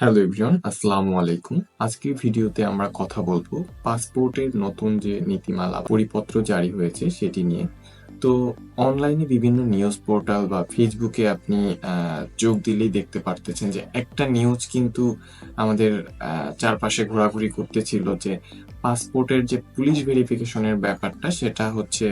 Hello everyone, আসসালামু আলাইকুম। আজকের ভিডিওতে আমরা কথা বলব পাসপোর্টের নতুন যে নীতিমালা, পরিপত্র জারি হয়েছে সেটি নিয়ে। তো অনলাইনে বিভিন্ন নিউজ পোর্টাল বা ফেসবুকে আপনি যোগ দিলেই দেখতে পারতেছেন যে একটা নিউজ কিন্তু আমাদের চারপাশে ঘোরাঘুরি করতেছিল যে পাসপোর্টের যে পুলিশ ভেরিফিকেশনের ব্যাপারটা সেটা হচ্ছে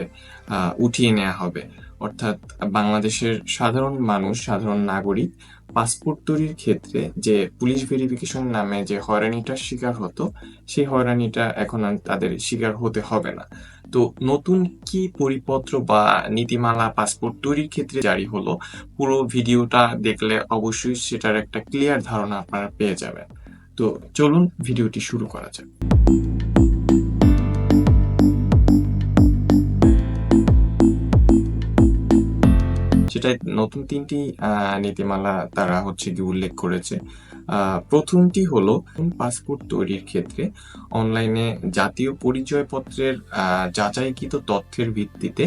উঠিয়ে নেওয়া হবে। অর্থাৎ বাংলাদেশের সাধারণ মানুষ, সাধারণ নাগরিক, পাসপোর্ট তৈরির ক্ষেত্রে যে পুলিশ ভেরিফিকেশন নামে যে হয়রানিটার শিকার হতো, সেই হয়রানিটা এখন আর তাদের শিকার হতে হবে না। তো নতুন কি পরিপত্র বা নীতিমালা, পাসপোর্ট তৈরির ক্ষেত্রে জারি হলো, পুরো ভিডিওটা দেখলে অবশ্যই সেটার একটা ক্লিয়ার ধারণা আপনারা পেয়ে যাবেন। তো চলুন ভিডিওটি শুরু করা যাক। সেটাই নতুন তিনটি নীতিমালা তারা হচ্ছে কি উল্লেখ করেছে। প্রথমটি হলো পাসপোর্ট তৈরির ক্ষেত্রে অনলাইনে জাতীয় পরিচয়পত্রের যাচাইকৃত তথ্যের ভিত্তিতে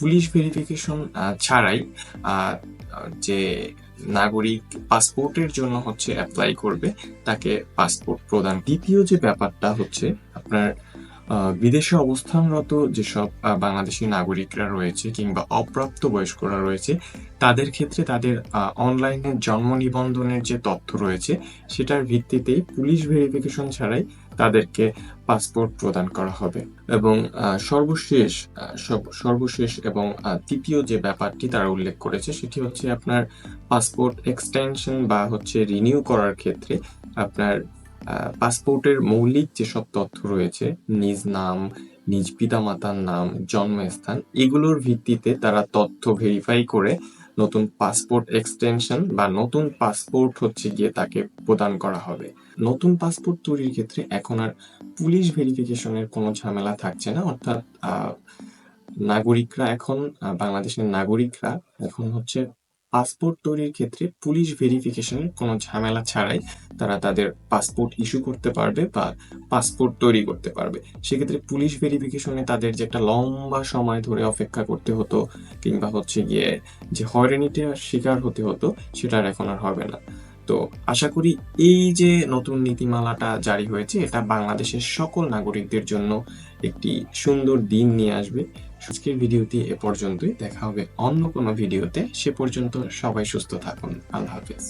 পুলিশ ভেরিফিকেশন ছাড়াই যে নাগরিক পাসপোর্টের জন্য হচ্ছে অ্যাপ্লাই করবে, তাকে পাসপোর্ট প্রদান। দ্বিতীয় যে ব্যাপারটা হচ্ছে, আপনার বিদেশে অবস্থানরত যেসব বাংলাদেশি নাগরিকরা রয়েছে কিংবা অপ্রাপ্ত বয়স্করা রয়েছে, তাদের ক্ষেত্রে তাদের অনলাইনে জন্ম নিবন্ধনের যে তথ্য রয়েছে, সেটার ভিত্তিতেই পুলিশ ভেরিফিকেশন ছাড়াই তাদেরকে পাসপোর্ট প্রদান করা হবে। এবং সর্বশেষ সর্বশেষ এবং তৃতীয় যে ব্যাপারটি তারা উল্লেখ করেছে, সেটি হচ্ছে আপনার পাসপোর্ট এক্সটেনশন বা হচ্ছে রিনিউ করার ক্ষেত্রে আপনার পাসপোর্টের মৌলিক যেসব তথ্য রয়েছে, নিজ নাম, নিজ পিতামাতার নাম, জন্মস্থান, এগুলোর ভিত্তিতে তারা তথ্য ভেরিফাই করে নতুন পাসপোর্ট এক্সটেনশন বা নতুন পাসপোর্ট হচ্ছে গিয়ে তাকে প্রদান করা হবে। নতুন পাসপোর্ট তৈরির ক্ষেত্রে এখন আর পুলিশ ভেরিফিকেশনের কোনো ঝামেলা থাকছে না, অর্থাৎ নাগরিকরা এখন বাংলাদেশের নাগরিকরা এখন হচ্ছে পাসপোর্ট তৈরির ক্ষেত্রে পুলিশ ভেরিফিকেশনের কোনো ঝামেলা ছাড়াই তারা তাদের পাসপোর্ট ইস্যু করতে পারবে বা পাসপোর্ট তৈরি করতে পারবে। সেক্ষেত্রে পুলিশ ভেরিফিকেশনে তাদের যে একটা লম্বা সময় ধরে অপেক্ষা করতে হতো কিংবা হচ্ছে গিয়ে যে হয়রানিটার শিকার হতে হতো সেটা আর এখন আর হবে না। তো আশা করি এই যে নতুন নীতিমালাটা জারি হয়েছে, এটা বাংলাদেশের সকল নাগরিকদের জন্য একটি সুন্দর দিন নিয়ে আসবে। আজকের ভিডিওটি এ পর্যন্তই। দেখা হবে অন্য কোনো ভিডিওতে। সে পর্যন্ত সবাই সুস্থ থাকুন। আল্লাহ হাফেজ।